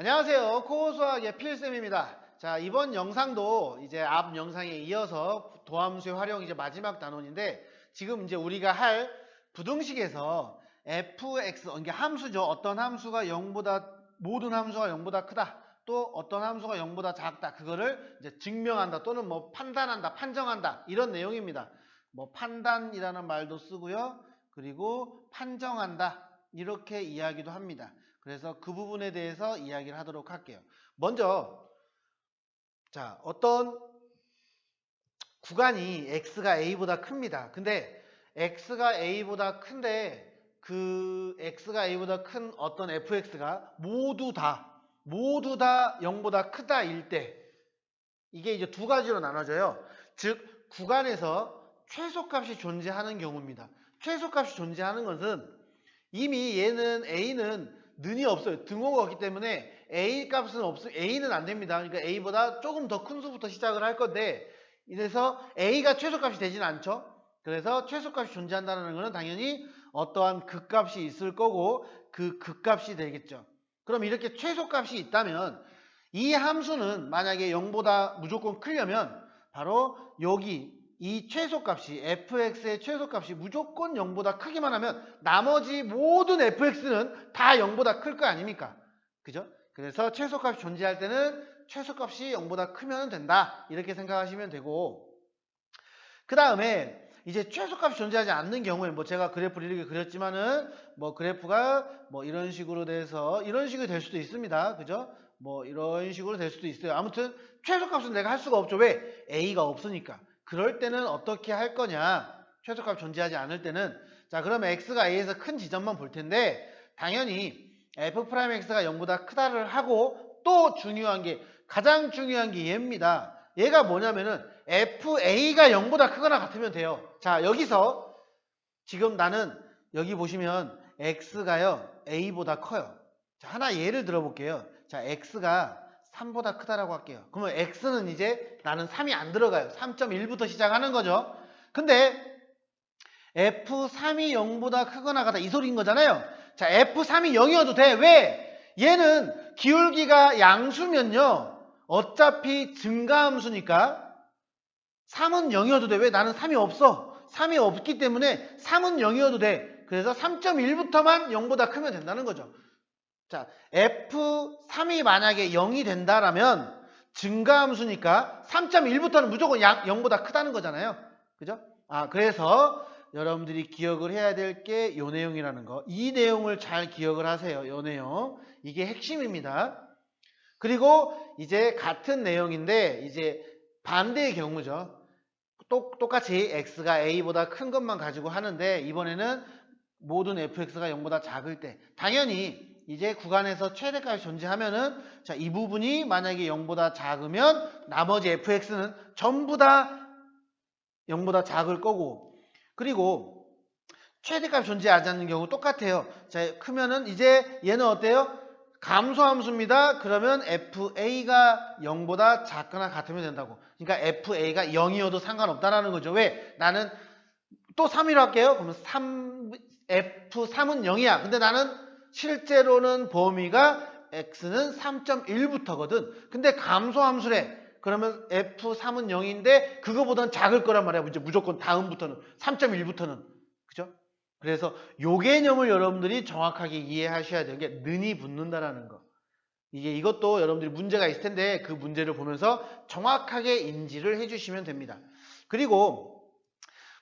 안녕하세요. 코어수학의 필쌤입니다. 자, 이번 영상도 이제 앞 영상에 이어서 도함수의 활용 이제 마지막 단원인데 지금 이제 우리가 할 부등식에서 fx, 이게 함수죠. 어떤 함수가 0보다, 모든 함수가 0보다 크다. 또 어떤 함수가 0보다 작다. 그거를 이제 증명한다. 또는 뭐 판단한다, 판정한다. 이런 내용입니다. 뭐 판단이라는 말도 쓰고요. 그리고 판정한다. 이렇게 이야기도 합니다. 그래서 그 부분에 대해서 이야기를 하도록 할게요. 먼저 자 어떤 구간이 x가 a보다 큽니다. 근데 x가 a보다 큰데 그 x가 a보다 큰 어떤 fx가 모두 다 모두 다 0보다 크다 일 때 이게 이제 두 가지로 나눠져요. 즉 구간에서 최소값이 존재하는 경우입니다. 최소값이 존재하는 것은 이미 얘는 a는 는이 없어요. 등호가 없기 때문에 a 값은 없 a는 안 됩니다. 그러니까 a보다 조금 더 큰 수부터 시작을 할 건데 이래서 a가 최소값이 되진 않죠. 그래서 최소값이 존재한다는 것은 당연히 어떠한 극값이 있을 거고 그 극값이 되겠죠. 그럼 이렇게 최소값이 있다면 이 함수는 만약에 0보다 무조건 크려면 바로 여기 이 최소값이 fx의 최소값이 무조건 0보다 크기만 하면 나머지 모든 fx는 다 0보다 클 거 아닙니까? 그죠? 그래서 최소값이 존재할 때는 최소값이 0보다 크면 된다. 이렇게 생각하시면 되고 그 다음에 이제 최소값이 존재하지 않는 경우에 뭐 제가 그래프를 이렇게 그렸지만은 뭐 그래프가 뭐 이런 식으로 돼서 이런 식이 될 수도 있습니다. 그죠? 뭐 이런 식으로 될 수도 있어요. 아무튼 최소값은 내가 할 수가 없죠. 왜? a가 없으니까. 그럴 때는 어떻게 할 거냐? 최소값 존재하지 않을 때는 자 그러면 x가 a에서 큰 지점만 볼 텐데 당연히 f'x가 0보다 크다를 하고 또 중요한 게 가장 중요한 게 얘입니다. 얘가 뭐냐면은 fa가 0보다 크거나 같으면 돼요. 자 여기서 지금 나는 여기 보시면 x가요 a보다 커요. 자 하나 예를 들어볼게요. 자 x가 3보다 크다라고 할게요. 그러면 x는 이제 나는 3이 안 들어가요. 3.1부터 시작하는 거죠. 근데 f3이 0보다 크거나 같다 이 소리인 거잖아요. 자 f3이 0이어도 돼. 왜? 얘는 기울기가 양수면요. 어차피 증가함수니까 3은 0이어도 돼. 왜? 나는 3이 없어. 3이 없기 때문에 3은 0이어도 돼. 그래서 3.1부터만 0보다 크면 된다는 거죠. 자, F3이 만약에 0이 된다라면 증가함수니까 3.1부터는 무조건 0보다 크다는 거잖아요. 그죠? 아, 그래서 여러분들이 기억을 해야 될 게 이 내용이라는 거. 이 내용을 잘 기억을 하세요. 이 내용. 이게 핵심입니다. 그리고 이제 같은 내용인데 이제 반대의 경우죠. 똑, 똑같이 x가 a보다 큰 것만 가지고 하는데 이번에는 모든 fx가 0보다 작을 때 당연히 이제 구간에서 최대값이 존재하면은 자, 이 부분이 만약에 0보다 작으면 나머지 fx는 전부 다 0보다 작을 거고 그리고 최대값이 존재하지 않는 경우 똑같아요. 자, 크면은 이제 얘는 어때요? 감소함수입니다. 그러면 FA가 0보다 작거나 같으면 된다고. 그러니까 FA가 0이어도 상관없다라는 거죠. 왜? 나는 또 3위로 할게요. 그러면 3, F3은 0이야. 근데 나는 실제로는 범위가 x는 3.1부터거든. 근데 감소함수래. 그러면 f3은 0인데 그거보다는 작을 거란 말이야. 이제 무조건 다음부터는 3.1부터는. 그죠? 그래서 요 개념을 여러분들이 정확하게 이해하셔야 되는 게 는이 붙는다라는 거. 이게 이것도 여러분들이 문제가 있을 텐데 그 문제를 보면서 정확하게 인지를 해주시면 됩니다. 그리고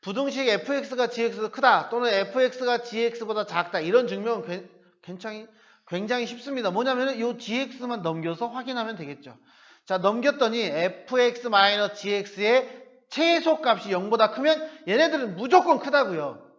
부등식 fx가 gx보다 크다 또는 fx가 gx보다 작다 이런 증명은 굉장히 굉장히 쉽습니다. 뭐냐면 이 gx만 넘겨서 확인하면 되겠죠. 자 넘겼더니 fx-gx의 최소값이 0보다 크면 얘네들은 무조건 크다고요.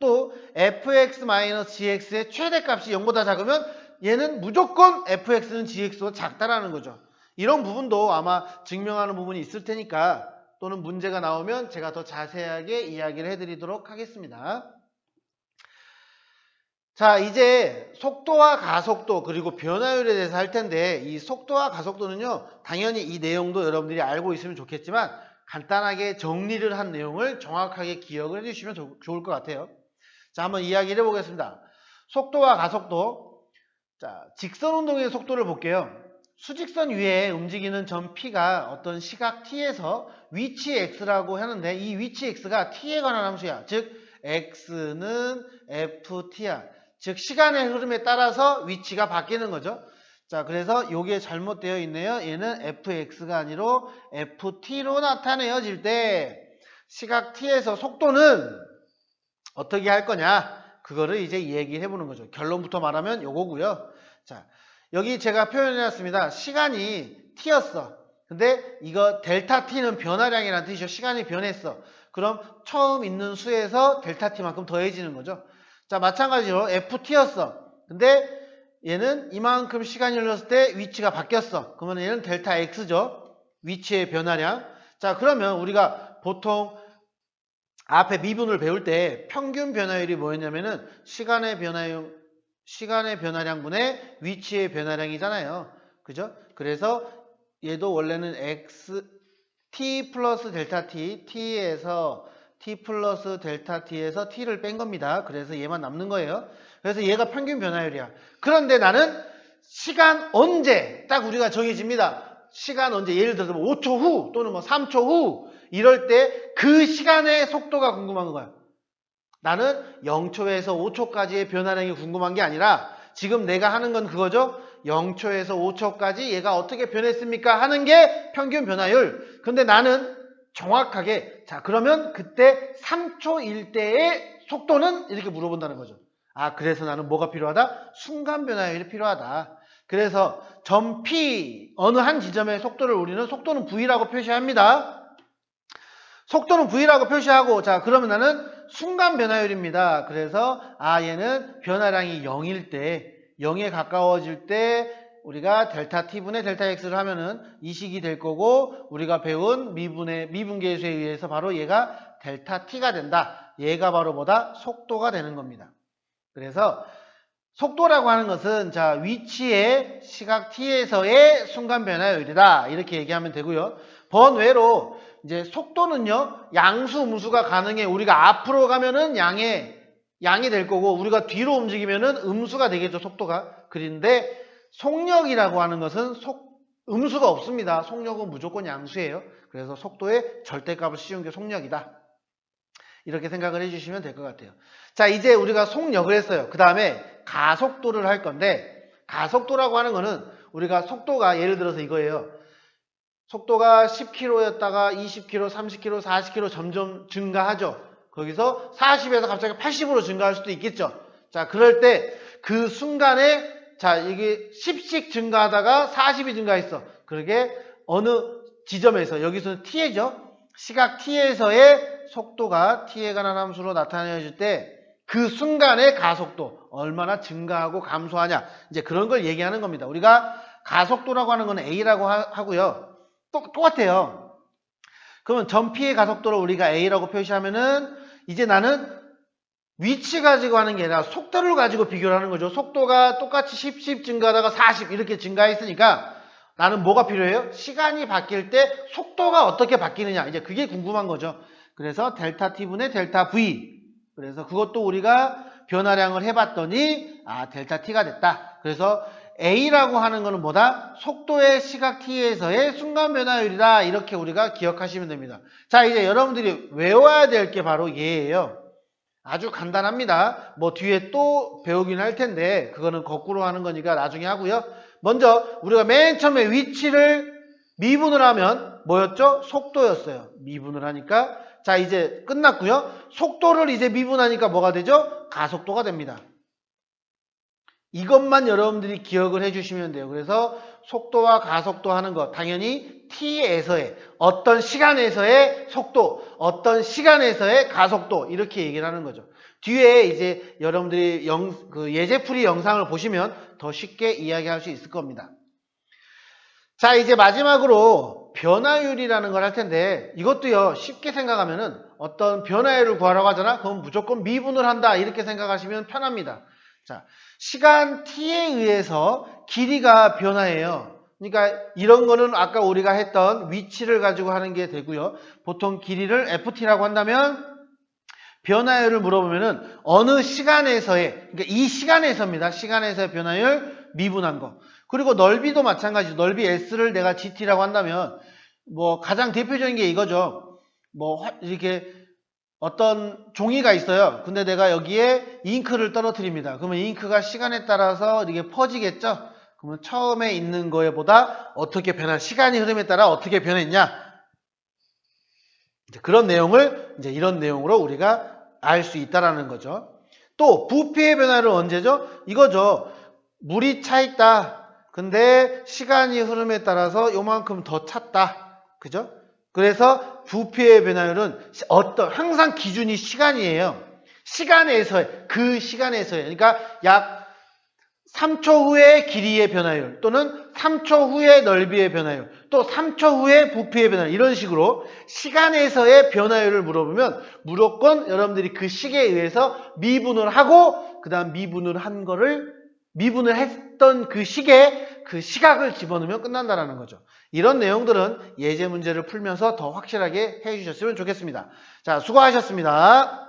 또 fx-gx의 최대값이 0보다 작으면 얘는 무조건 fx는 gx보다 작다라는 거죠. 이런 부분도 아마 증명하는 부분이 있을 테니까 또는 문제가 나오면 제가 더 자세하게 이야기를 해드리도록 하겠습니다. 자, 이제 속도와 가속도 그리고 변화율에 대해서 할 텐데 이 속도와 가속도는요. 당연히 이 내용도 여러분들이 알고 있으면 좋겠지만 간단하게 정리를 한 내용을 정확하게 기억을 해주시면 좋을 것 같아요. 자, 한번 이야기를 해보겠습니다. 속도와 가속도 자, 직선 운동의 속도를 볼게요. 수직선 위에 움직이는 점 P가 어떤 시각 T에서 위치 X라고 하는데 이 위치 X가 T에 관한 함수야. 즉 X는 FT야. 즉 시간의 흐름에 따라서 위치가 바뀌는 거죠. 자, 그래서 이게 잘못되어 있네요. 얘는 fx가 아니라 ft로 나타내어질 때 시각 t에서 속도는 어떻게 할 거냐? 그거를 이제 얘기해 보는 거죠. 결론부터 말하면 요거고요. 자, 여기 제가 표현해 놨습니다. 시간이 t였어. 근데 이거 델타 t는 변화량이라는 뜻이죠. 시간이 변했어. 그럼 처음 있는 수에서 델타 t만큼 더해지는 거죠. 자, 마찬가지로 ft였어. 근데 얘는 이만큼 시간이 흘렀을 때 위치가 바뀌었어. 그러면 얘는 델타 x죠. 위치의 변화량. 자, 그러면 우리가 보통 앞에 미분을 배울 때 평균 변화율이 뭐였냐면은 시간의 변화율, 시간의 변화량 분의 위치의 변화량이잖아요. 그죠? 그래서 얘도 원래는 x, t 플러스 델타 t, t에서 t 플러스 델타 t에서 t를 뺀 겁니다. 그래서 얘만 남는 거예요. 그래서 얘가 평균 변화율이야. 그런데 나는 시간 언제 딱 우리가 정해집니다. 시간 언제 예를 들어서 뭐 5초 후 또는 뭐 3초 후 이럴 때 그 시간의 속도가 궁금한 거야. 나는 0초에서 5초까지의 변화량이 궁금한 게 아니라 지금 내가 하는 건 그거죠. 0초에서 5초까지 얘가 어떻게 변했습니까? 하는 게 평균 변화율. 근데 나는 정확하게 자 그러면 그때 3초일 때의 속도는 이렇게 물어본다는 거죠. 아 그래서 나는 뭐가 필요하다? 순간 변화율이 필요하다. 그래서 점 P 어느 한 지점의 속도를 우리는 속도는 V라고 표시합니다. 속도는 V라고 표시하고 자 그러면 나는 순간 변화율입니다. 그래서 아 얘는 변화량이 0일 때 0에 가까워질 때 우리가 델타 t분의 델타 x를 하면은 이식이 될 거고 우리가 배운 미분의 미분계수에 의해서 바로 얘가 델타 t가 된다. 얘가 바로 뭐다? 속도가 되는 겁니다. 그래서 속도라고 하는 것은 자 위치의 시각 t에서의 순간 변화율이다. 이렇게 얘기하면 되고요. 번외로 이제 속도는요 양수 음수가 가능해. 우리가 앞으로 가면은 양의 양이 될 거고 우리가 뒤로 움직이면은 음수가 되겠죠 속도가. 그런데 속력이라고 하는 것은 속 음수가 없습니다. 속력은 무조건 양수예요. 그래서 속도의 절대값을 씌운 게 속력이다. 이렇게 생각을 해주시면 될 것 같아요. 자, 이제 우리가 속력을 했어요. 그 다음에 가속도를 할 건데, 가속도라고 하는 거는 우리가 속도가 예를 들어서 이거예요. 속도가 10km였다가 20km, 30km, 40km 점점 증가하죠. 거기서 40에서 갑자기 80으로 증가할 수도 있겠죠. 자, 그럴 때 그 순간에 자, 이게 10씩 증가하다가 40이 증가했어. 그러게 어느 지점에서 여기서는 t죠. 시각 t에서의 속도가 t에 관한 함수로 나타내질 때 그 순간의 가속도 얼마나 증가하고 감소하냐 이제 그런 걸 얘기하는 겁니다. 우리가 가속도라고 하는 건 a라고 하, 고요 똑, 똑같아요. 그러면 점 p의 가속도를 우리가 a라고 표시하면은 이제 나는 위치 가지고 하는 게 아니라 속도를 가지고 비교를 하는 거죠. 속도가 똑같이 10, 10 증가하다가 40 이렇게 증가했으니까 나는 뭐가 필요해요? 시간이 바뀔 때 속도가 어떻게 바뀌느냐. 이제 그게 궁금한 거죠. 그래서 델타 t분의 델타 v. 그래서 그것도 우리가 변화량을 해봤더니 아 델타 t가 됐다. 그래서 a라고 하는 거는 뭐다? 속도의 시각 t에서의 순간 변화율이다. 이렇게 우리가 기억하시면 됩니다. 자 이제 여러분들이 외워야 될 게 바로 얘예요. 아주 간단합니다. 뭐 뒤에 또 배우긴 할 텐데 그거는 거꾸로 하는 거니까 나중에 하고요. 먼저 우리가 맨 처음에 위치를 미분을 하면 뭐였죠? 속도였어요. 미분을 하니까 자 이제 끝났고요. 속도를 이제 미분하니까 뭐가 되죠? 가속도가 됩니다. 이것만 여러분들이 기억을 해주시면 돼요. 그래서 속도와 가속도 하는 것 당연히 t에서의 어떤 시간에서의 속도, 어떤 시간에서의 가속도 이렇게 얘기를 하는 거죠. 뒤에 이제 여러분들이 영, 그 예제풀이 영상을 보시면 더 쉽게 이야기할 수 있을 겁니다. 자 이제 마지막으로 변화율이라는 걸 할 텐데 이것도요 쉽게 생각하면은 어떤 변화율을 구하라고 하잖아 그럼 무조건 미분을 한다 이렇게 생각하시면 편합니다 자 시간 t에 의해서 길이가 변화해요 그러니까 이런 거는 아까 우리가 했던 위치를 가지고 하는 게 되고요 보통 길이를 ft라고 한다면 변화율을 물어보면은 어느 시간에서의 그러니까 이 시간에서입니다 시간에서의 변화율 미분한 거. 그리고 넓이도 마찬가지죠. 넓이 S를 내가 GT라고 한다면 뭐 가장 대표적인 게 이거죠. 뭐 화- 이렇게 어떤 종이가 있어요. 근데 내가 여기에 잉크를 떨어뜨립니다. 그러면 잉크가 시간에 따라서 이게 퍼지겠죠? 그러면 처음에 있는 거에보다 어떻게 변한, 시간이 흐름에 따라 어떻게 변했냐? 이제 그런 내용을 이제 이런 내용으로 우리가 알 수 있다라는 거죠. 또 부피의 변화를 언제죠? 이거죠. 물이 차 있다. 근데 시간이 흐름에 따라서 요만큼 더 찼다. 그죠? 그래서 부피의 변화율은 시- 어떤 항상 기준이 시간이에요. 시간에서의 그 시간에서의 그러니까 약 3초 후의 길이의 변화율 또는 3초 후의 넓이의 변화율 또 3초 후의 부피의 변화율 이런 식으로 시간에서의 변화율을 물어보면 무조건 여러분들이 그 시계에 의해서 미분을 하고 그 다음 미분을 한 거를 미분을 했던 그 시계에 그 시각을 집어넣으면 끝난다라는 거죠. 이런 내용들은 예제 문제를 풀면서 더 확실하게 해주셨으면 좋겠습니다. 자, 수고하셨습니다.